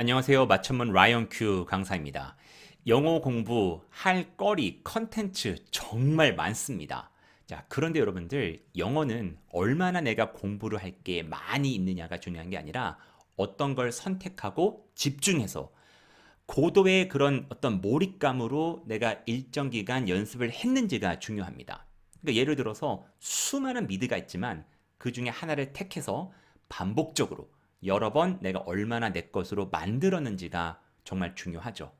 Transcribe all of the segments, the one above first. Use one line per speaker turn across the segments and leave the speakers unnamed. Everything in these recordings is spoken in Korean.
안녕하세요. 마천문 라이언 큐 강사입니다. 영어 공부 할 거리, 컨텐츠 정말 많습니다. 자, 그런데 여러분들, 영어는 얼마나 내가 공부를 할 게 많이 있느냐가 중요한 게 아니라 어떤 걸 선택하고 집중해서 고도의 그런 어떤 몰입감으로 내가 일정 기간 연습을 했는지가 중요합니다. 그러니까 예를 들어서 수많은 미드가 있지만 그 중에 하나를 택해서 반복적으로 여러 번 내가 얼마나 내 것으로 만들었는지가 정말 중요하죠.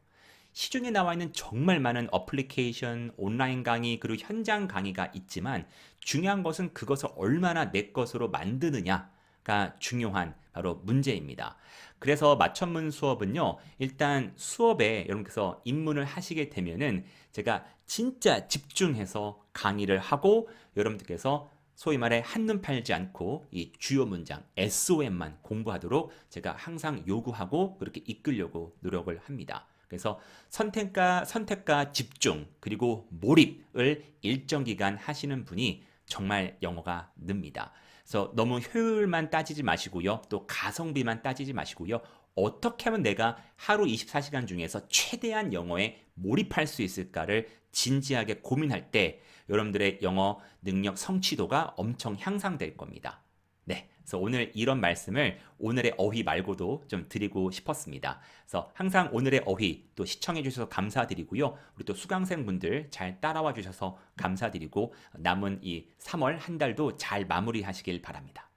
시중에 나와 있는 정말 많은 어플리케이션, 온라인 강의, 그리고 현장 강의가 있지만 중요한 것은 그것을 얼마나 내 것으로 만드느냐가 중요한 바로 문제입니다. 그래서 마천문 수업은요, 일단 수업에 여러분께서 입문을 하시게 되면은 제가 진짜 집중해서 강의를 하고 여러분들께서 소위 말해 한눈 팔지 않고 이 주요 문장 SOM만 공부하도록 제가 항상 요구하고 그렇게 이끌려고 노력을 합니다. 그래서 선택과 선택과 집중 그리고 몰입을 일정 기간 하시는 분이 정말 영어가 늡니다. 그래서 너무 효율만 따지지 마시고요. 또 가성비만 따지지 마시고요. 어떻게 하면 내가 하루 24시간 중에서 최대한 영어에 몰입할 수 있을까를 진지하게 고민할 때 여러분들의 영어 능력 성취도가 엄청 향상될 겁니다. 네. 그래서 오늘 이런 말씀을 오늘의 어휘 말고도 좀 드리고 싶었습니다. 그래서 항상 오늘의 어휘 또 시청해 주셔서 감사드리고요. 우리 또 수강생분들 잘 따라와 주셔서 감사드리고 남은 이 3월 한 달도 잘 마무리하시길 바랍니다.